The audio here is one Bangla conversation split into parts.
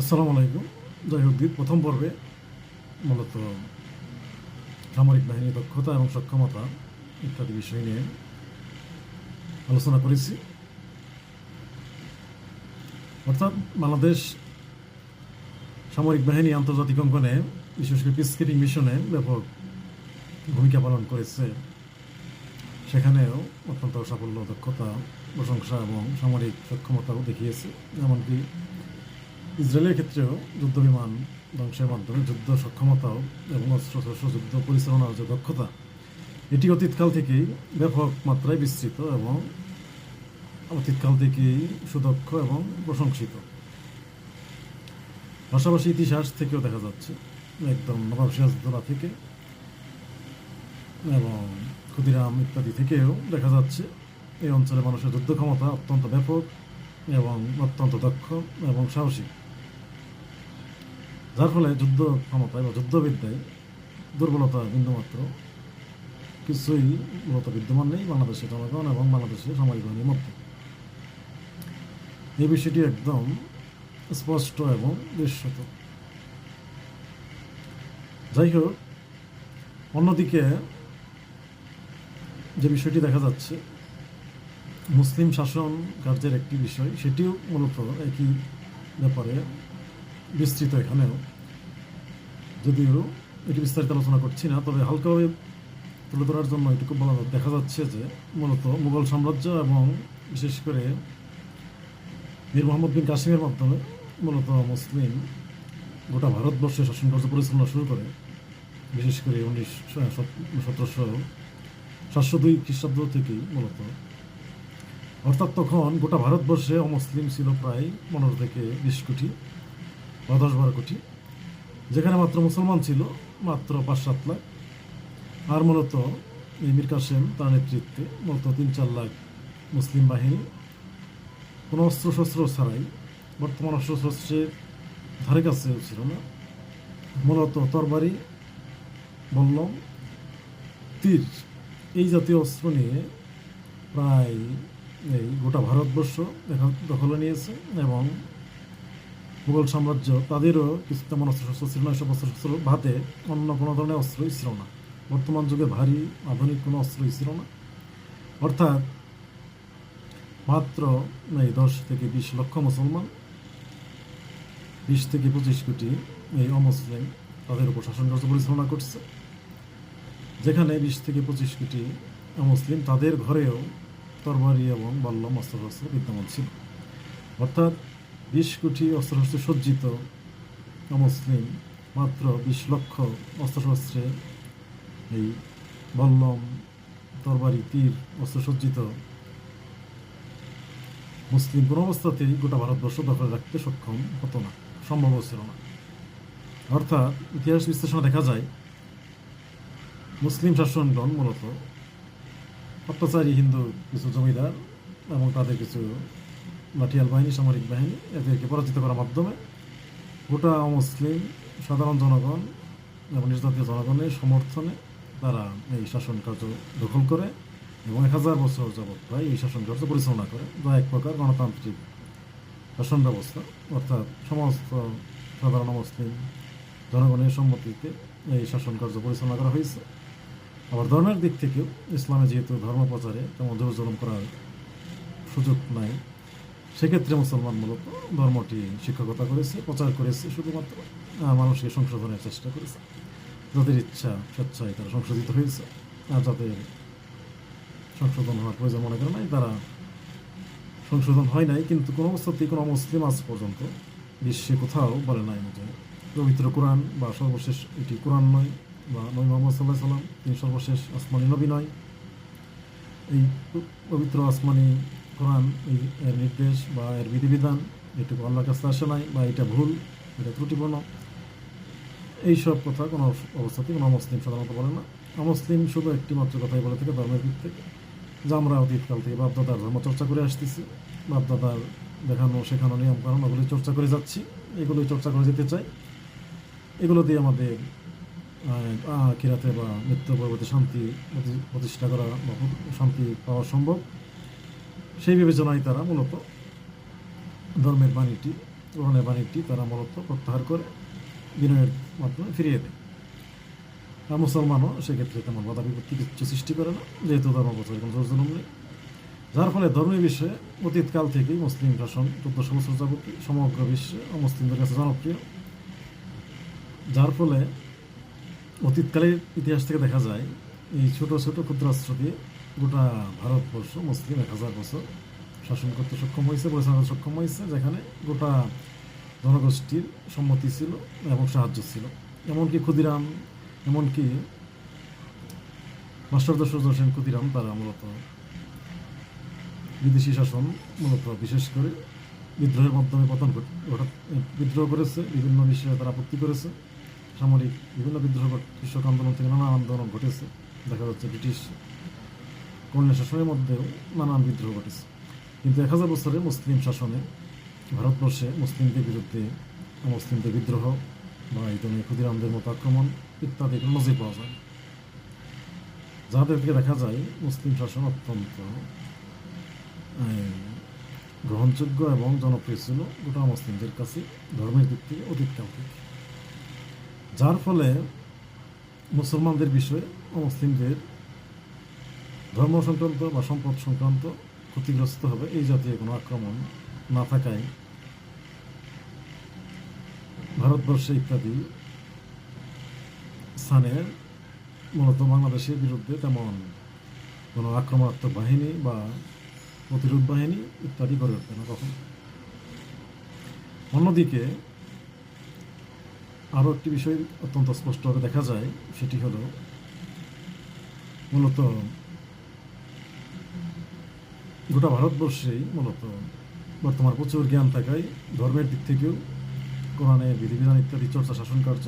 আসসালামু আলাইকুম। হোক প্রথম পর্বে মূলত সামরিক বাহিনীর দক্ষতা এবং সক্ষমতা ইত্যাদি বিষয় নিয়ে আলোচনা করেছি। অর্থাৎ বাংলাদেশ সামরিক বাহিনী আন্তর্জাতিক অঙ্গনে, বিশেষ করে পিসকিপিং মিশনে ব্যাপক ভূমিকা পালন করেছে। সেখানেও অত্যন্ত সাফল্য, দক্ষতা, প্রশংসা এবং সামরিক সক্ষমতাও দেখিয়েছে। এমনকি ইসরায়েলের ক্ষেত্রেও যুদ্ধ বিমান ধ্বংসের মাধ্যমে যুদ্ধ সক্ষমতাও এবং অস্ত্র শস্ত্র যুদ্ধ পরিচালনার যে দক্ষতা, এটি অতীতকাল থেকেই ব্যাপক মাত্রায় বিস্তৃত এবং অতীতকাল থেকেই সুদক্ষ এবং প্রশংসিত। পাশাপাশি ইতিহাস থেকেও দেখা যাচ্ছে একদম নবাব সিরাজদৌলা থেকে এবং ক্ষুদিরাম ইত্যাদি থেকেও দেখা যাচ্ছে এই অঞ্চলে মানুষের যুদ্ধ ক্ষমতা অত্যন্ত ব্যাপক এবং অত্যন্ত দক্ষ এবং সাহসী। যার ফলে যুদ্ধ ক্ষমতায় বা যুদ্ধবিদ্যায় দুর্বলতা বিন্দুমাত্র কিছুই মূলত বিদ্যমান নেই বাংলাদেশের জনগণ এবং বাংলাদেশের সামরিক বাহিনীর মধ্যে। এই বিষয়টি একদম স্পষ্ট এবং দৃশ্যত। যাই হোক, অন্যদিকে যে বিষয়টি দেখা যাচ্ছে, মুসলিম শাসন কার্যের একটি বিষয়, সেটিও মূলত একই ব্যাপারে বিস্তৃত এখানেও। যদিও এটি বিস্তারিত আলোচনা করছি না, তবে হালকাভাবে তুলে ধরার জন্য এটুকু বলা দেখা যাচ্ছে যে মূলত মুঘল সাম্রাজ্য এবং বিশেষ করে মীর মোহাম্মদ বিন কাসিমের মাধ্যমে মূলত মুসলিম গোটা ভারতবর্ষে শাসন কার্য পরিচালনা শুরু করে। বিশেষ করে উনিশ সতেরোশো সাতশো দুই খ্রিস্টাব্দ থেকেই মূলত। অর্থাৎ তখন গোটা ভারতবর্ষে অমুসলিম ছিল প্রায় পনেরো থেকে বিশ কোটি। বা দশ বারো কোটি। যেখানে মাত্র মুসলমান ছিল, মাত্র পাঁচ সাত লাখ। আর মূলত এই মীর কাসেম তার নেতৃত্বে মূলত তিন চার লাখ মুসলিম বাহিনী। কোনো অস্ত্র শস্ত্র ছাড়াই বর্তমান অস্ত্র শস্ত্রের ধারে কাছে ছিল না। মূলত তরবারি, বললম, তীর এই জাতীয় অস্ত্র নিয়ে প্রায় এই গোটা ভারতবর্ষ দেখা দখলে নিয়েছে এবং মুঘল সাম্রাজ্য তাদেরও কিছু তেমন অস্ত্রশস্ত্র ছিল না, এসব অস্ত্রশস্ত্র ভাতে, অন্য কোনো ধরনের অস্ত্রই ছিল না। বর্তমান যুগে ভারী, আধুনিক কোনো অস্ত্রই ছিল না। অর্থাৎ মাত্র, এই দশ থেকে বিশ লক্ষ মুসলমান, বিশ থেকে পঁচিশ কোটি এই অমুসলিম তাদের উপর শাসন কার্য পরিচালনা করছে। যেখানে বিশ থেকে পঁচিশ কোটি মুসলিম তাদের ঘরেও তরবারি এবং বল্লম অস্ত্রশস্ত্র বিদ্যমান ছিল। অর্থাৎ বিশ কোটি অস্ত্রশস্ত্রে সজ্জিত মুসলিম মাত্র বিশ লক্ষ অস্ত্রশস্ত্রে এই বল্লম তরবারি তীর অস্ত্রসজ্জিত মুসলিম কোনো অবস্থাতেই গোটা ভারতবর্ষ দখলে রাখতে সক্ষম হতো না, সম্ভব ছিল না। অর্থাৎ ইতিহাস বিশ্লেষণে দেখা যায়, মুসলিম শাসনগণ মূলত অত্যাচারী হিন্দু কিছু জমিদার এবং তাদের কিছু লাঠিয়াল বাহিনী সামরিক বাহিনী, এদেরকে পরাজিত করার মাধ্যমে গোটা মুসলিম সাধারণ জনগণ এবং নির্যাতিত জনগণের সমর্থনে তারা এই শাসন কার্য দখল করে এবং এক হাজার বছর যাবৎ প্রায় এই শাসন কার্য পরিচালনা করে, যা এক প্রকার গণতান্ত্রিক শাসন ব্যবস্থা। অর্থাৎ সমস্ত সাধারণ মুসলিম জনগণের সম্মতিতে এই শাসন কার্য পরিচালনা করা হয়েছে। আবার ধর্মের দিক থেকেও ইসলামে যেহেতু ধর্ম প্রচারে তেমন জোর করার সুযোগ নাই সেক্ষেত্রে মুসলমান মূলত ধর্মটি শিক্ষকতা করেছে, প্রচার করেছে, শুধুমাত্র মানুষকে সংশোধনের চেষ্টা করেছে। যাদের ইচ্ছা স্বেচ্ছায় তারা সংশোধিত হয়েছে। আর যাদের সংশোধন হওয়ার প্রয়োজন মনে করে নাই, তারা সংশোধন হয় নাই। কিন্তু কোনো অবস্থাতেই কোনো মুসলিম আজ পর্যন্ত বিশ্বে কোথাও বলে নাই যে পবিত্র কোরআন বা সর্বশেষ এটি কোরআন নয় বা নবী মোহাম্মদ সাল্লাহ সাল্লাম তিনি সর্বশেষ আসমানি নবী নয়। এই পবিত্র আসমানি কোরআন এর নির্দেশ বা এর বিধিবিধান এটুকু আল্লাহর কাছে আসে নাই বা এটা ভুল, এটা ত্রুটিপূর্ণ, এইসব কথা কোনো অবস্থাতেই কোনো মুসলিম সাধারণত বলে না। মুসলিম শুধু একটি মাত্র কথাই বলে থাকে, ধর্মের দিক থেকে যে আমরা অতীতকাল থেকে বাপদাদার ধর্ম চর্চা করে আসতেছি। বাপদাদার দেখানো, শেখানো নিয়ম কারণ ওগুলি চর্চা করে যাচ্ছি। এগুলোই চর্চা করে যেতে চাই। এগুলো দিয়ে আমাদের কিরাতে বা মৃত্যু পরবর্তী শান্তি প্রতি- প্রতিষ্ঠা করা বা শান্তি পাওয়া সম্ভব। সেই বিবেচনায় তারা মূলত ধর্মের বাণীটি, গ্রহণের বাণীটি তারা মূলত প্রত্যাহার করে বিনয়ের মাধ্যমে ফিরিয়ে দেয়। আর মুসলমানও সেক্ষেত্রে তেমন বাধা বিপত্তি কিছু সৃষ্টি করে না, যেহেতু ধর্ম বছরের কোনো জুলুম নেই। যার ফলে ধর্মীয় বিষয়ে অতীতকাল থেকেই মুসলিম শাসন, চোদ্দশো বছর যাবতীয় সমগ্র বিশ্বে মুসলিমদের কাছে জনপ্রিয়। যার ফলে অতীতকালের ইতিহাস থেকে দেখা যায়, এই ছোট ছোট ক্ষুদ্রাস্ত্র দিয়ে গোটা ভারতবর্ষ, মুসলিম এক হাজার বছর শাসন করতে সক্ষম হয়েছে, পরিচালনা সক্ষম হয়েছে, যেখানে গোটা জনগোষ্ঠীর সম্মতি ছিল এবং সাহায্য ছিল। এমনকি ক্ষুদিরাম, এমনকি মাস্টার দশরথ হোসেন ক্ষুদিরাম, তারা মূলত বিদেশি শাসন মূলত বিশেষ করে বিদ্রোহের মাধ্যমে পতন বিদ্রোহ করেছে, বিভিন্ন বিষয়ে তারা আপত্তি করেছে। সামরিক বিভিন্ন বিদ্রোহ, কৃষক আন্দোলন থেকে নানা আন্দোলন ঘটেছে। দেখা যাচ্ছে ব্রিটিশ কর্ণের শাসনের মধ্যেও নানান বিদ্রোহ ঘটেছে। কিন্তু এক হাজার বছরে মুসলিম শাসনে ভারতবর্ষে মুসলিমদের বিরুদ্ধে মুসলিমদের বিদ্রোহ বা এই ধরনের ক্ষুদিরামদের মতো আক্রমণ ইত্যাদি নজির পাওয়া যায়। যাদেরকে দেখা যায় মুসলিম শাসন অত্যন্ত গ্রহণযোগ্য এবং জনপ্রিয় ছিল গোটা মুসলিমদের কাছে ধর্মের দিক থেকে অতীতকাল থেকে। যার ফলে মুসলমানদের বিষয়ে মুসলিমদের ধর্ম সংক্রান্ত বা সম্পদ সংক্রান্ত ক্ষতিগ্রস্ত হবে এই জাতীয় কোনো আক্রমণ না থাকায় ভারতবর্ষে ইত্যাদি স্থানের মূলত বাংলাদেশের বিরুদ্ধে তেমন কোনো আক্রমণাত্মক বাহিনী বা প্রতিরোধ বাহিনী ইত্যাদি গড়ে উঠবে না কখন। অন্যদিকে আরও একটি বিষয় অত্যন্ত স্পষ্টভাবে দেখা যায়, সেটি হলো মূলত গোটা ভারতবর্ষেই মূলত বর্তমান প্রচুর জ্ঞান থাকায় ধর্মের দিক থেকেও কোরআনের বিধিবিধান ইত্যাদি, চর্চা, শাসন কার্য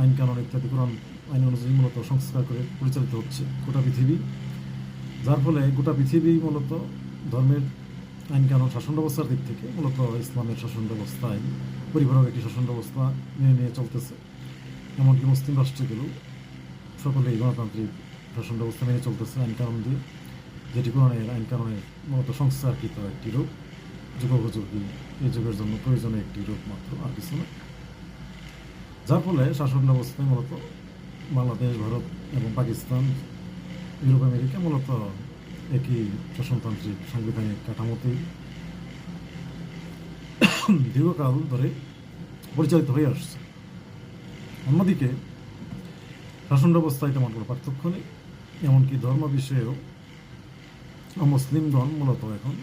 আইন কানুন ইত্যাদি, কোরআন, আইন অনুযায়ী মূলত সংস্কার করে পরিচালিত হচ্ছে গোটা পৃথিবী। যার ফলে গোটা পৃথিবী মূলত ধর্মের আইন কানুন শাসন ব্যবস্থার দিক থেকে মূলত ইসলামের শাসন ব্যবস্থায় পরিবারক একটি শাসন ব্যবস্থা মেনে নিয়ে চলতেছে। এমনকি মুসলিম রাষ্ট্রগুলো সকলেই গণতান্ত্রিক শাসন ব্যবস্থা মেনে চলতেছে আইন কানুন দিয়ে। যেটি কোরআনের আইন কারণে মূলত সংস্কারকৃত একটি রূপ, যুগোপযোগী এই যুগের জন্য প্রয়োজনীয় একটি রূপ মাত্র আর কিছু না। যার ফলে শাসন ব্যবস্থায় মূলত বাংলাদেশ, ভারত এবং পাকিস্তান, ইউরোপ, আমেরিকা মূলত একই শাসনতান্ত্রিক সাংবিধানিক কাঠামোতেই দীর্ঘকাল ধরে পরিচালিত হয়ে আসছে। অন্যদিকে শাসন ব্যবস্থায় তেমন কোনো পার্থক্য নেই, এমনকি ধর্ম বিষয়েও অমুসলিমগণ মূলত এখন,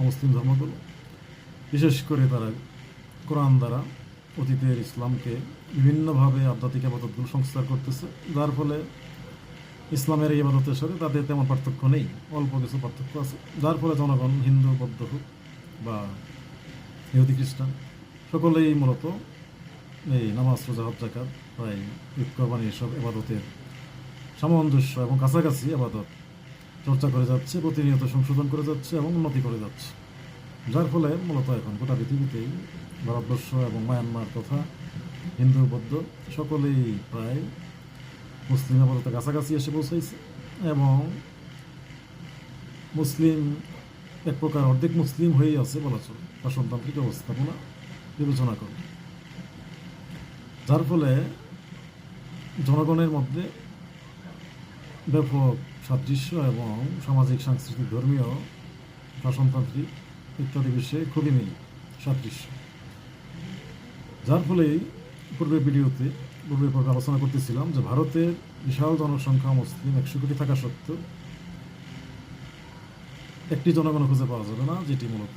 অমুসলিম ধর্মগুলো। বিশেষ করে তারা কোরআন দ্বারা অতীতের ইসলামকে বিভিন্নভাবে আধ্যাত্মিক আবাদতগুলো সংস্কার করতেছে, যার ফলে ইসলামের এই আবাদতের সাথে তাদের তেমন পার্থক্য নেই, অল্প কিছু পার্থক্য আছে। যার ফলে জনগণ, হিন্দু, বৌদ্ধ হোক বা ইহুদি, খ্রিস্টান, সকলেই মূলত এই নামাজ রোজা হজ জাকাত প্রায় কোরবানি এসব এবাদতের সামঞ্জস্য এবং কাছাকাছি আবাদত। চর্চা করে যাচ্ছে, প্রতিনিয়ত সংশোধন করে যাচ্ছে এবং উন্নতি করে যাচ্ছে। যার ফলে মূলত এখন গোটা পৃথিবীতেই ভারতবর্ষ এবং মায়ানমার তথা হিন্দু, বৌদ্ধ সকলেই প্রায় মুসলিম আপাতত কাছাকাছি এসে পৌঁছাইছে এবং মুসলিম এক প্রকার অর্ধেক মুসলিম হয়েই আছে বলা চলে। বা শাসনতান্ত্রিক ব্যবস্থাপনা বিবেচনা করে। যার ফলে জনগণের মধ্যে ব্যাপক সাদৃশ্য এবং সামাজিক, সাংস্কৃতিক, ধর্মীয় শাসনতান্ত্রিক ইত্যাদি বিষয়ে খুবই মিল, সাদৃশ্য। যার ফলেই পূর্বের ভিডিওতে, পূর্বের পর্বে আলোচনা করতেছিলাম যে ভারতের বিশাল জনসংখ্যা মুসলিম একশো কোটি থাকা সত্ত্বেও একটি জনগণ খুঁজে পাওয়া যাবে না, যেটি মূলত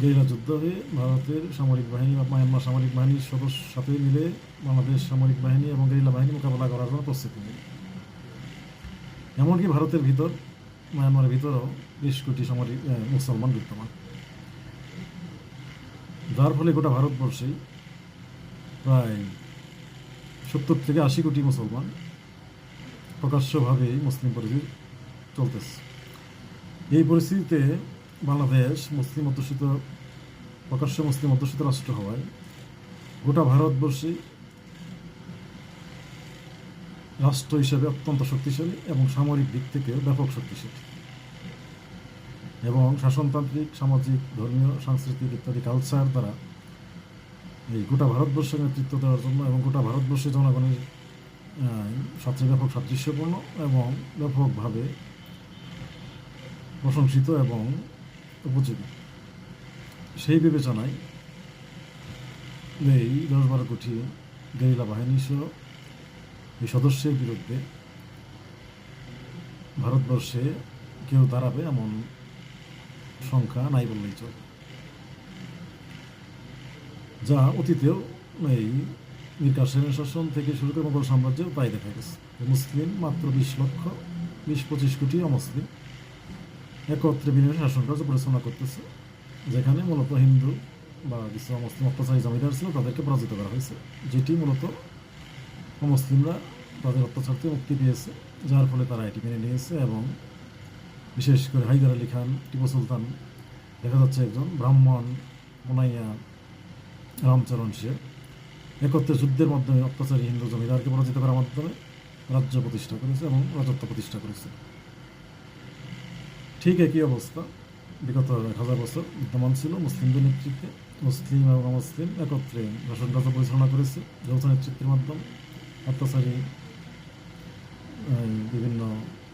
গেরিলা যুদ্ধ হয়ে ভারতের সামরিক বাহিনী বা মায়ানমার সামরিক বাহিনীর সদস্য সাথে মিলে বাংলাদেশ সামরিক বাহিনী এবং গেরিলা বাহিনী মোকাবেলা করার জন্য প্রস্তুতি নেয় এমনকি ভারতের ভিতর, মায়ানমারের ভিতরেও বিশ কোটি সামরিক মুসলমান বিদ্যমান। যার ফলে গোটা ভারতবর্ষেই প্রায় সত্তর থেকে আশি কোটি মুসলমান প্রকাশ্যভাবেই মুসলিম পরিচয় চলতেছে। এই পরিস্থিতিতে বাংলাদেশ মুসলিম অধ্যুষিত, প্রকাশ্য মুসলিম অধ্যুষিত রাষ্ট্র হওয়ায় গোটা ভারতবর্ষে রাষ্ট্র হিসেবে অত্যন্ত শক্তিশালী এবং সামরিক দিক থেকে ব্যাপক শক্তিশালী। এবং শাসনতান্ত্রিক, সামাজিক, ধর্মীয়, সাংস্কৃতিক ইত্যাদি কালচার দ্বারা এই গোটা ভারতবর্ষের নেতৃত্ব দেওয়ার জন্য এবং গোটা ভারতবর্ষের জনগণের সাথে ব্যাপক সাদৃশ্যপূর্ণ এবং ব্যাপকভাবে প্রশংসিত এবং উপযোগী। সেই বিবেচনায় এই দশ বারো কোটি গেরিলা বাহিনী সহ এই সদস্যের বিরুদ্ধে ভারতবর্ষে কেউ দাঁড়াবে এমন সংখ্যা নাই বললেই চলে। যা অতীতেও এই মীর শাসন থেকে শুরু করে মোগল সাম্রাজ্যেও তাই দেখা গেছে। মুসলিম মাত্র বিশ লক্ষ, বিশ পঁচিশ কোটি অমুসলিম একত্রে বিনিময়ে শাসন কার্য পরিচালনা করতেছে, যেখানে মূলত হিন্দু বা কিছু অমুসলিম অত্যাচারী জমিদার ছিল তাদেরকে পরাজিত করা হয়েছে, যেটি মূলত অমুসলিমরা তাদের অত্যাচার থেকে মুক্তি পেয়েছে, যার ফলে তারা এটি মেনে নিয়েছে এবং বিশেষ করে হায়দার আলী খান, টিপু সুলতান, দেখা যাচ্ছে একজন ব্রাহ্মণ মোনাইয়া রামচরণ সে একত্রে যুদ্ধের মাধ্যমে অত্যাচারী হিন্দু জমিদারকে পরাজিত করার মাধ্যমে রাজ্য প্রতিষ্ঠা করেছে এবং রাজত্ব প্রতিষ্ঠা করেছে। ঠিক একই অবস্থা, বিগত এক হাজার বছর বিদ্যমান ছিল মুসলিমদের নেতৃত্বে। মুসলিম এবং অমুসলিম একত্রে শাসন কার্য পরিচালনা করেছে, যৌথ নেতৃত্বের মাধ্যমে। অত্যাচারী বিভিন্ন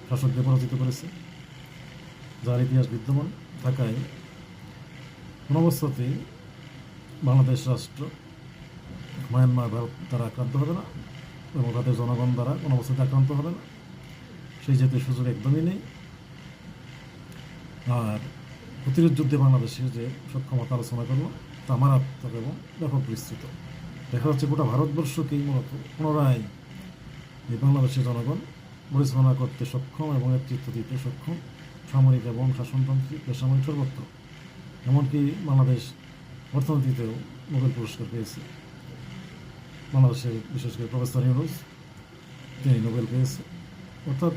শাসককে পরাজিত করেছে, যার ইতিহাস বিদ্যমান থাকায় কোনো অবস্থাতেই বাংলাদেশ রাষ্ট্র, মায়ানমার, ভারত দ্বারা আক্রান্ত হবে না এবং তাদের জনগণ দ্বারা কোনো অবস্থাতে আক্রান্ত হবে না। সেই জাতীয় সুযোগ একদমই নেই। আর প্রতিরোধ যুদ্ধে বাংলাদেশের যে সক্ষমতা আলোচনা করল তা মারাত্মক এবং ব্যাপক বিস্তৃত। দেখা যাচ্ছে গোটা ভারতবর্ষকেই মূলত পুনরায় এই বাংলাদেশের জনগণ পরিচালনা করতে সক্ষম এবং নেতৃত্ব দিতে সক্ষম। সামরিক এবং শাসনতান্ত্রিক বেসামরিক সর্বত্র। এমনকি বাংলাদেশ অর্থনীতিতেও নোবেল পুরস্কার পেয়েছে। বাংলাদেশের বিশেষ করে প্রফেসর ইউনুস, তিনি নোবেল পেয়েছে। অর্থাৎ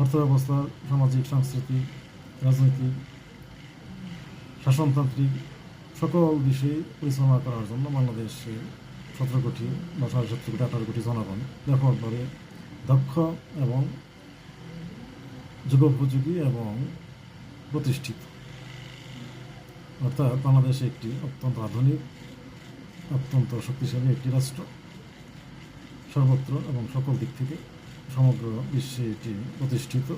অর্থব্যবস্থা, সামাজিক, সাংস্কৃতিক, রাজনৈতিক, শাসনতান্ত্রিক সকল বিষয়ে পরিচালনা করার জন্য বাংলাদেশে সতেরো কোটি বা সাড়ে সতেরো কোটি, আঠারো কোটি জনগণ ব্যাপকভাবে দক্ষ এবং যুগোপযোগী এবং প্রতিষ্ঠিত। অর্থাৎ বাংলাদেশ একটি অত্যন্ত আধুনিক, অত্যন্ত শক্তিশালী একটি রাষ্ট্র। সর্বত্র এবং সকল দিক থেকে সমগ্র বিশ্বে এটি প্রতিষ্ঠিত।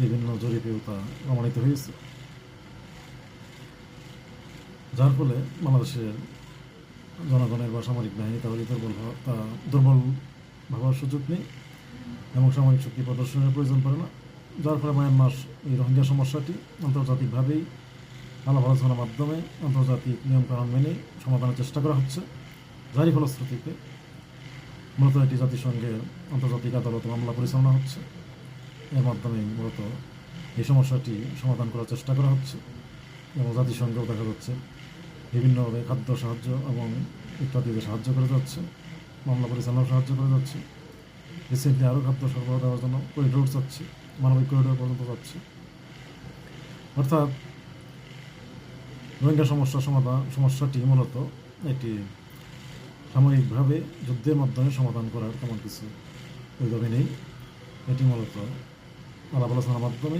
বিভিন্ন জরিপেও তা প্রমাণিত হয়েছে। যার ফলে বাংলাদেশের জনগণের বা সামরিক বাহিনী তাহলে দুর্বল তা দুর্বল ভাবার সুযোগ নেই এবং সামরিক শক্তি প্রদর্শনের প্রয়োজন পড়ে না। যার ফলে মায়ানমার এই রোহিঙ্গা সমস্যাটি আন্তর্জাতিকভাবেই আলাপ আলোচনার মাধ্যমে আন্তর্জাতিক নিয়মকানুন মেনে সমাধানের চেষ্টা করা হচ্ছে। যারই ফলশ্রুতিতে মূলত এটি জাতিসংঘের আন্তর্জাতিক আদালত মামলা পরিচালনা হচ্ছে। এর মাধ্যমে মূলত এই সমস্যাটি সমাধান করার চেষ্টা করা হচ্ছে এবং জাতিসংঘেও দেখা যাচ্ছে বিভিন্নভাবে খাদ্য সাহায্য এবং ইত্যাদিতে সাহায্য করে যাচ্ছে। মামলা পরিচালনাও সাহায্য করে যাচ্ছে। রিসেন্টলি আরও খাদ্য সরবরাহ দেওয়ার জন্য করিডোর যাচ্ছে, মানবিক করিডোর পর্যন্ত যাচ্ছে। অর্থাৎ রোহিঙ্গা সমস্যা সমাধান সমস্যাটি মূলত এটি সাময়িকভাবে যুদ্ধের মাধ্যমে সমাধান করার তেমন কিছু ওইভাবে নেই। এটি মূলত আলাপ আলোচনার মাধ্যমে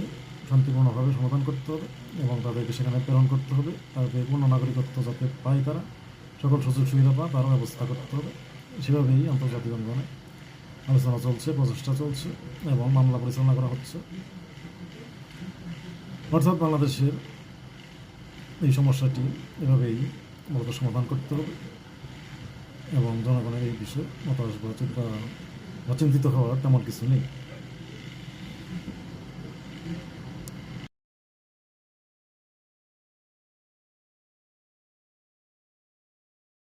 শান্তিপূর্ণভাবে সমাধান করতে হবে এবং তাদেরকে সেখানে প্রেরণ করতে হবে, তাদের পূর্ণ নাগরিকত্ব যাতে পায় তারা, সকল সুযোগ সুবিধা পায় তারও ব্যবস্থা করতে হবে। সেভাবেই আন্তর্জাতিক অঙ্গনে আলোচনা চলছে, প্রচেষ্টা চলছে এবং মামলা পরিচালনা করা হচ্ছে। অর্থাৎ বাংলাদেশের এই সমস্যাটি এভাবেই মূলত সমাধান করতে হবে এবং জনগণের এই বিষয়ে মতামত বা চিন্তা বা চিন্তিত হওয়ার তেমন কিছু নেই।